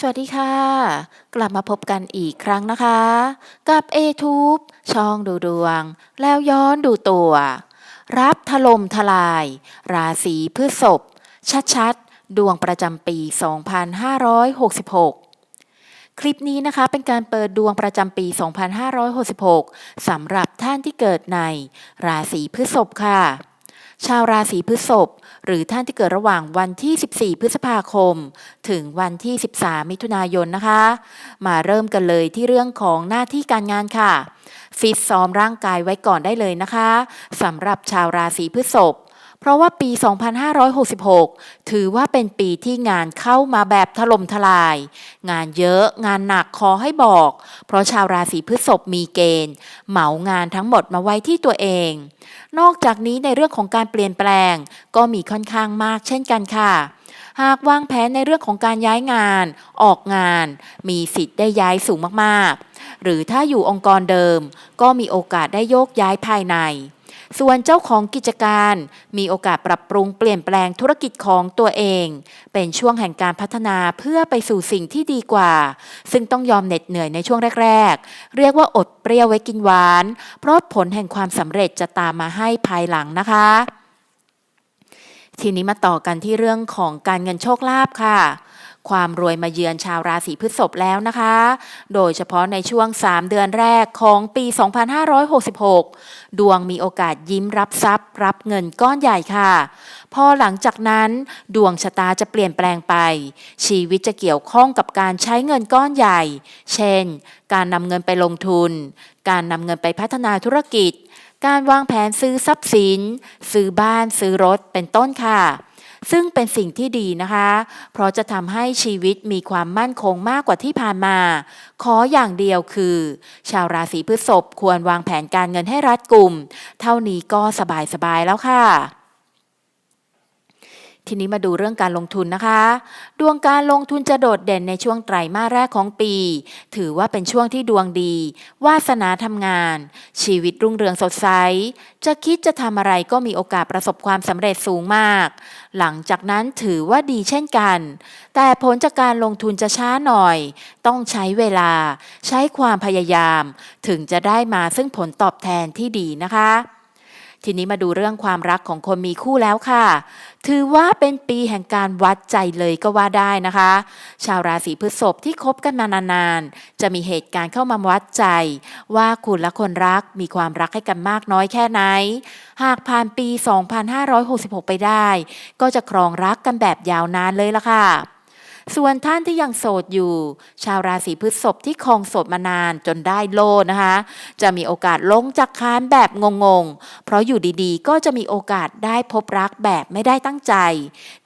สวัสดีค่ะ กลับมาพบกันอีกครั้งนะคะ กับ a t u b e ช่องดูดวง แล้วย้อนดูตัว รับถล่มทลาย ราศีพฤษภชัดๆ ดวงประจำปี 2566คลิปนี้นะคะเป็นการเปิดดวงประจำปี 2566 สำหรับท่านที่เกิดในราศีพฤษภค่ะ ชาวราศีพฤษภ หรือท่านที่เกิดระหว่างวันที่ 14 พฤษภาคม ถึงวันที่ 13 มิถุนายนนะคะ มาเริ่มกันเลยที่เรื่องของหน้าที่การงานค่ะฟิตซ้อมร่างกายไว้ก่อนได้เลยนะคะสำหรับชาวราศีพฤษภ เพราะว่าปี 2566 ถือว่าเป็นปีที่งานเข้ามาแบบถล่มทลาย งานเยอะงานหนักขอให้บอก เพราะชาวราศีพฤษภมีเกณฑ์ เหมางานทั้งหมดมาไว้ที่ตัวเอง นอกจากนี้ในเรื่องของการเปลี่ยนแปลง ก็มีค่อนข้างมากเช่นกันค่ะหากวางแผนในเรื่องของการย้ายงาน ออกงาน มีสิทธิ์ได้ย้ายสูงมากๆ หรือถ้าอยู่องค์กรเดิม ก็มีโอกาสได้โยกย้ายภายใน ส่วนเจ้าของกิจการ มีโอกาสปรับปรุงเปลี่ยนแปลงธุรกิจของตัวเอง เป็นช่วงแห่งการพัฒนาเพื่อไปสู่สิ่งที่ดีกว่า ซึ่งต้องยอมเหน็ดเหนื่อยในช่วงแรก ๆ เรียกว่าอดเปรี้ยวไว้กินหวาน เพราะผลแห่งความสำเร็จจะตามมาให้ภายหลังนะคะ ทีนี้มาต่อกันที่เรื่องของการเงินโชคลาภค่ะ ความรวยมาเยือนชาวราศีพฤษภแล้วนะคะ โดยเฉพาะในช่วง 3 เดือนแรกของปี 2566 ดวงมีโอกาสยิ้มรับทรัพย์ รับเงินก้อนใหญ่ค่ะ พอหลังจากนั้น ดวงชะตาจะเปลี่ยนแปลงไป ชีวิตจะเกี่ยวข้องกับการใช้เงินก้อนใหญ่ เช่น การนำเงินไปลงทุน การนำเงินไปพัฒนาธุรกิจ การวางแผนซื้อทรัพย์สิน ซื้อบ้าน ซื้อรถ เป็นต้นค่ะ ซึ่งเป็นสิ่งที่ดีนะคะ เพราะจะทำให้ชีวิตมีความมั่นคงมากกว่าที่ผ่านมา ขออย่างเดียวคือ ชาวราศีพฤษภควรวางแผนการเงินให้รัดกุม เท่านี้ก็สบายๆแล้วค่ะ ทีนี้มาดูเรื่องการลงทุนนะคะ ดวงการลงทุนจะโดดเด่นในช่วงไตรมาสแรกของปี ถือว่าเป็นช่วงที่ดวงดี วาสนาทำงาน ชีวิตรุ่งเรืองสดใส จะคิดจะทำอะไรก็มีโอกาสประสบความสำเร็จสูงมาก หลังจากนั้นถือว่าดีเช่นกัน แต่ผลจากการลงทุนจะช้าหน่อย ต้องใช้เวลา ใช้ความพยายาม ถึงจะได้มาซึ่งผลตอบแทนที่ดีนะคะ ทีนี้มาดูเรื่องความรักของคนมีคู่แล้วค่ะ ถือว่าเป็นปีแห่งการวัดใจเลยก็ว่าได้นะคะ ชาวราศีพฤษภที่คบกันมานานๆ จะมีเหตุการณ์เข้ามาวัดใจ ว่าคุณและคนรักมีความรักให้กันมากน้อยแค่ไหน หากผ่านปี 2566 ไปได้ ก็จะครองรักกันแบบยาวนานเลยละค่ะ ส่วนท่านที่ยังโสดอยู่ ชาวราศีพฤษภที่คองโสดมานานจนได้โล่นะคะ จะมีโอกาสลงจากคานแบบงงๆ เพราะอยู่ดีๆ ก็จะมีโอกาสได้พบรักแบบไม่ได้ตั้งใจ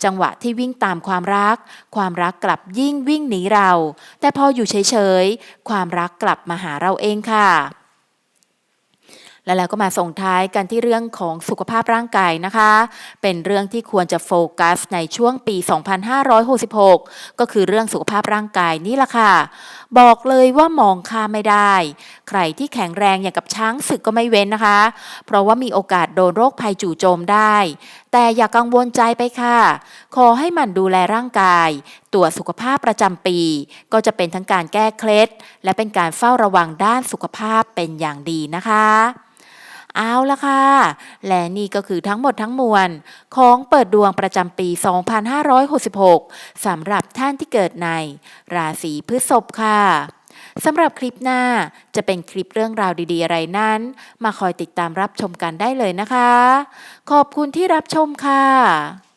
จังหวะที่วิ่งตามความรัก ความรักกลับยิ่งวิ่งหนีเรา แต่พออยู่เฉยๆ ความรักกลับมาหาเราเองค่ะ แล้วเราก็มาส่งท้ายกันที่เรื่องของสุขภาพร่างกายนะคะ เป็นเรื่องที่ควรจะโฟกัสในช่วงปี 2566 ก็คือเรื่องสุขภาพร่างกายนี่แหละค่ะ บอกเลยว่ามองค่าไม่ได้ ใครที่แข็งแรงอย่างกับช้างศึกก็ไม่เว้นนะคะ เพราะว่ามีโอกาสโดนโรคภัยจู่โจมได้แต่อย่ากังวลใจไปค่ะ ขอให้หมันดูแลร่างกาย ตรวจสุขภาพประจำปี ก็จะเป็นทั้งการแก้เคล็ด และเป็นการเฝ้าระวังด้านสุขภาพเป็นอย่างดีนะคะเอาละค่ะ และนี่ก็คือทั้งหมดทั้งมวล ของเปิดดวงประจำปี 2566 สำหรับท่านที่เกิดใน ราศีพฤษภค่ะ สำหรับคลิปหน้าจะเป็นคลิปเรื่องราวดีๆ อะไรนั้น มาคอยติดตามรับชมกันได้เลยนะคะ ขอบคุณที่รับชมค่ะ